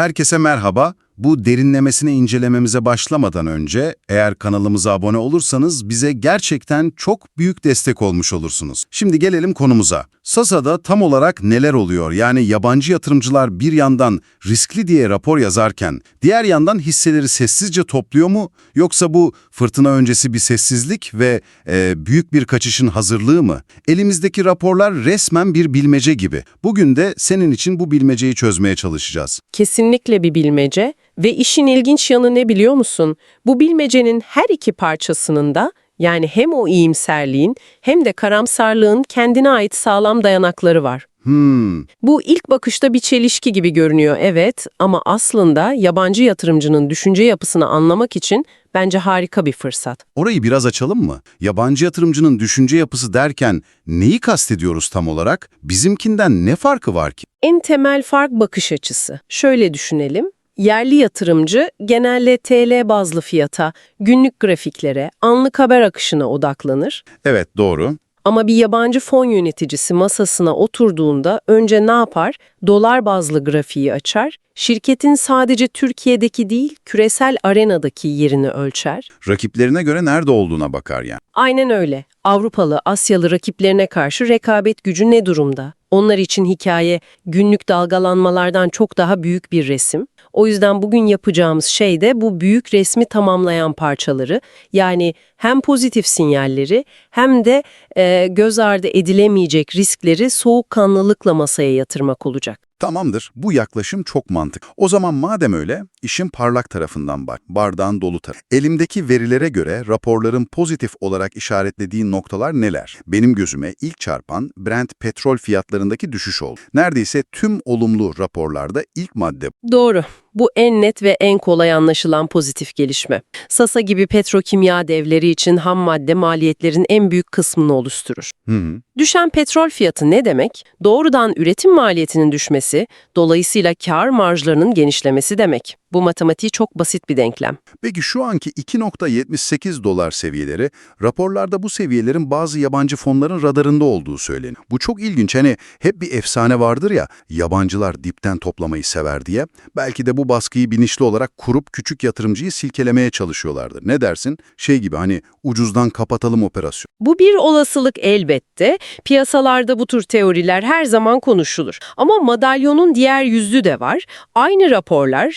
Herkese merhaba. Bu derinlemesine incelememize başlamadan önce eğer kanalımıza abone olursanız bize gerçekten çok büyük destek olmuş olursunuz. Şimdi gelelim konumuza. Sasa'da tam olarak neler oluyor? Yani yabancı yatırımcılar bir yandan riskli diye rapor yazarken diğer yandan hisseleri sessizce topluyor mu? Yoksa bu fırtına öncesi bir sessizlik ve e, büyük bir kaçışın hazırlığı mı? Elimizdeki raporlar resmen bir bilmece gibi. Bugün de senin için bu bilmeceyi çözmeye çalışacağız. Kesinlikle bir bilmece ve işin ilginç yanı ne biliyor musun? Bu bilmecenin her iki parçasının da yani hem o iyimserliğin hem de karamsarlığın kendine ait sağlam dayanakları var. Hmm, Bu ilk bakışta bir çelişki gibi görünüyor evet ama aslında yabancı yatırımcının düşünce yapısını anlamak için bence harika bir fırsat. orayı biraz açalım mı? Yabancı yatırımcının düşünce yapısı derken neyi kastediyoruz tam olarak? Bizimkinden ne farkı var ki? En temel fark bakış açısı. Şöyle düşünelim. Yerli yatırımcı genelde TL bazlı fiyata, günlük grafiklere, anlık haber akışına odaklanır. Evet doğru. Ama bir yabancı fon yöneticisi masasına oturduğunda önce ne yapar? Dolar bazlı grafiği açar, şirketin sadece Türkiye'deki değil, küresel arenadaki yerini ölçer. Rakiplerine göre nerede olduğuna bakar yani. Aynen öyle. Avrupalı, Asyalı rakiplerine karşı rekabet gücü ne durumda? Onlar için hikaye günlük dalgalanmalardan çok daha büyük bir resim. O yüzden bugün yapacağımız şey de bu büyük resmi tamamlayan parçaları yani hem pozitif sinyalleri hem de e, göz ardı edilemeyecek riskleri soğukkanlılıkla masaya yatırmak olacak. Tamamdır, bu yaklaşım çok mantık. O zaman madem öyle, işin parlak tarafından bak, bardağın dolu tarafı. Elimdeki verilere göre raporların pozitif olarak işaretlediği noktalar neler? Benim gözüme ilk çarpan Brent petrol fiyatlarındaki düşüş oldu. Neredeyse tüm olumlu raporlarda ilk madde Doğru. Bu en net ve en kolay anlaşılan pozitif gelişme. Sasa gibi petrokimya devleri için ham madde maliyetlerin en büyük kısmını oluşturur. Hı hı. Düşen petrol fiyatı ne demek? Doğrudan üretim maliyetinin düşmesi, dolayısıyla kar marjlarının genişlemesi demek. Bu matematiği çok basit bir denklem. Peki şu anki 2.78 dolar seviyeleri, raporlarda bu seviyelerin bazı yabancı fonların radarında olduğu söyleniyor. Bu çok ilginç. Hani hep bir efsane vardır ya, yabancılar dipten toplamayı sever diye. Belki de bu baskıyı bilinçli olarak kurup küçük yatırımcıyı silkelemeye çalışıyorlardır. Ne dersin? Şey gibi hani ucuzdan kapatalım operasyon. Bu bir olasılık elbette. Piyasalarda bu tür teoriler her zaman konuşulur. Ama madalyonun diğer yüzü de var. Aynı raporlar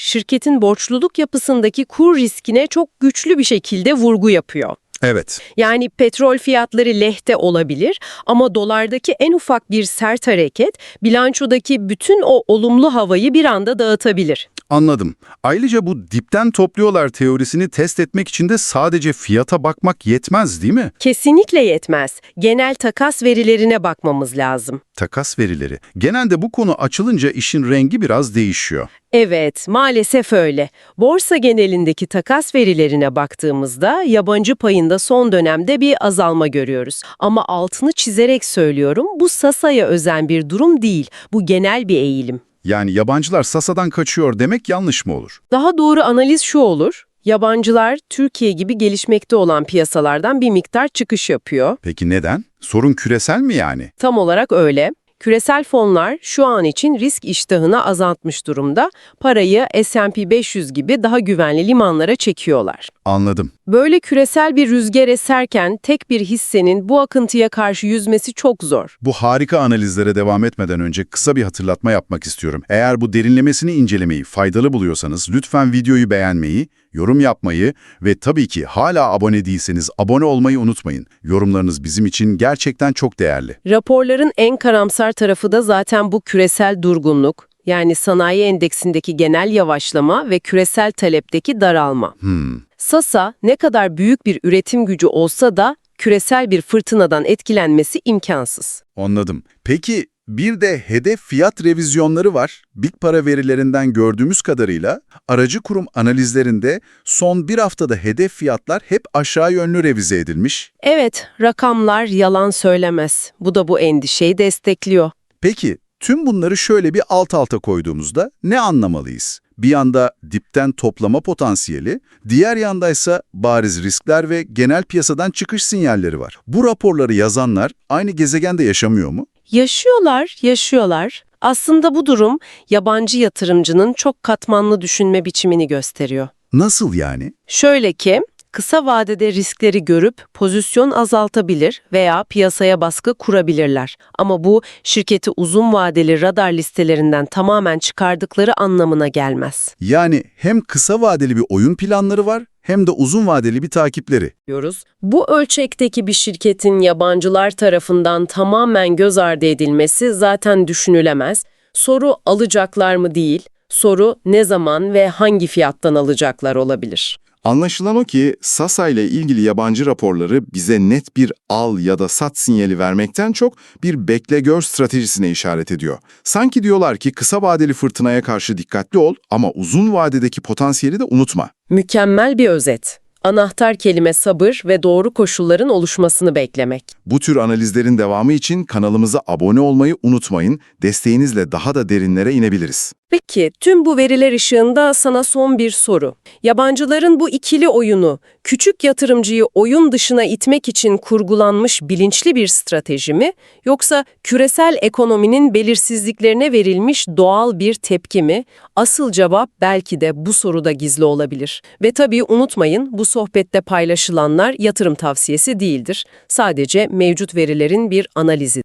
şirketin borçluluk yapısındaki kur riskine çok güçlü bir şekilde vurgu yapıyor. Evet. Yani petrol fiyatları lehte olabilir ama dolardaki en ufak bir sert hareket bilançodaki bütün o olumlu havayı bir anda dağıtabilir. Anladım. Ayrıca bu dipten topluyorlar teorisini test etmek için de sadece fiyata bakmak yetmez değil mi? Kesinlikle yetmez. Genel takas verilerine bakmamız lazım. Takas verileri. Genelde bu konu açılınca işin rengi biraz değişiyor. Evet, maalesef öyle. Borsa genelindeki takas verilerine baktığımızda yabancı payında son dönemde bir azalma görüyoruz. Ama altını çizerek söylüyorum, bu Sasa'ya özen bir durum değil, bu genel bir eğilim. Yani yabancılar Sasa'dan kaçıyor demek yanlış mı olur? Daha doğru analiz şu olur, yabancılar Türkiye gibi gelişmekte olan piyasalardan bir miktar çıkış yapıyor. Peki neden? Sorun küresel mi yani? Tam olarak öyle. Küresel fonlar şu an için risk iştahını azaltmış durumda. Parayı S&P 500 gibi daha güvenli limanlara çekiyorlar. Anladım. Böyle küresel bir rüzgar eserken tek bir hissenin bu akıntıya karşı yüzmesi çok zor. Bu harika analizlere devam etmeden önce kısa bir hatırlatma yapmak istiyorum. Eğer bu derinlemesini incelemeyi faydalı buluyorsanız lütfen videoyu beğenmeyi, yorum yapmayı ve tabii ki hala abone değilseniz abone olmayı unutmayın. Yorumlarınız bizim için gerçekten çok değerli. Raporların en karamsar tarafı da zaten bu küresel durgunluk, yani sanayi endeksindeki genel yavaşlama ve küresel talepteki daralma. Hmm. Sasa ne kadar büyük bir üretim gücü olsa da küresel bir fırtınadan etkilenmesi imkansız. Anladım. Peki bir de hedef fiyat revizyonları var. Big para verilerinden gördüğümüz kadarıyla aracı kurum analizlerinde son bir haftada hedef fiyatlar hep aşağı yönlü revize edilmiş. Evet, rakamlar yalan söylemez. Bu da bu endişeyi destekliyor. Peki tüm bunları şöyle bir alt alta koyduğumuzda ne anlamalıyız? Bir yanda dipten toplama potansiyeli, diğer yandaysa bariz riskler ve genel piyasadan çıkış sinyalleri var. Bu raporları yazanlar aynı gezegende yaşamıyor mu? Yaşıyorlar, yaşıyorlar. Aslında bu durum yabancı yatırımcının çok katmanlı düşünme biçimini gösteriyor. Nasıl yani? Şöyle ki, kısa vadede riskleri görüp pozisyon azaltabilir veya piyasaya baskı kurabilirler. Ama bu şirketi uzun vadeli radar listelerinden tamamen çıkardıkları anlamına gelmez. Yani hem kısa vadeli bir oyun planları var hem de uzun vadeli bir takipleri. diyoruz. Bu ölçekteki bir şirketin yabancılar tarafından tamamen göz ardı edilmesi zaten düşünülemez. Soru alacaklar mı değil, soru ne zaman ve hangi fiyattan alacaklar olabilir. Anlaşılan o ki Sasa ile ilgili yabancı raporları bize net bir al ya da sat sinyali vermekten çok bir bekle gör stratejisine işaret ediyor. Sanki diyorlar ki kısa vadeli fırtınaya karşı dikkatli ol ama uzun vadedeki potansiyeli de unutma. Mükemmel bir özet. Anahtar kelime sabır ve doğru koşulların oluşmasını beklemek. Bu tür analizlerin devamı için kanalımıza abone olmayı unutmayın. Desteğinizle daha da derinlere inebiliriz. Peki, tüm bu veriler ışığında sana son bir soru. Yabancıların bu ikili oyunu, küçük yatırımcıyı oyun dışına itmek için kurgulanmış bilinçli bir strateji mi, yoksa küresel ekonominin belirsizliklerine verilmiş doğal bir tepki mi? Asıl cevap belki de bu soruda gizli olabilir. Ve tabii unutmayın, bu sohbette paylaşılanlar yatırım tavsiyesi değildir. Sadece mevcut verilerin bir analizi.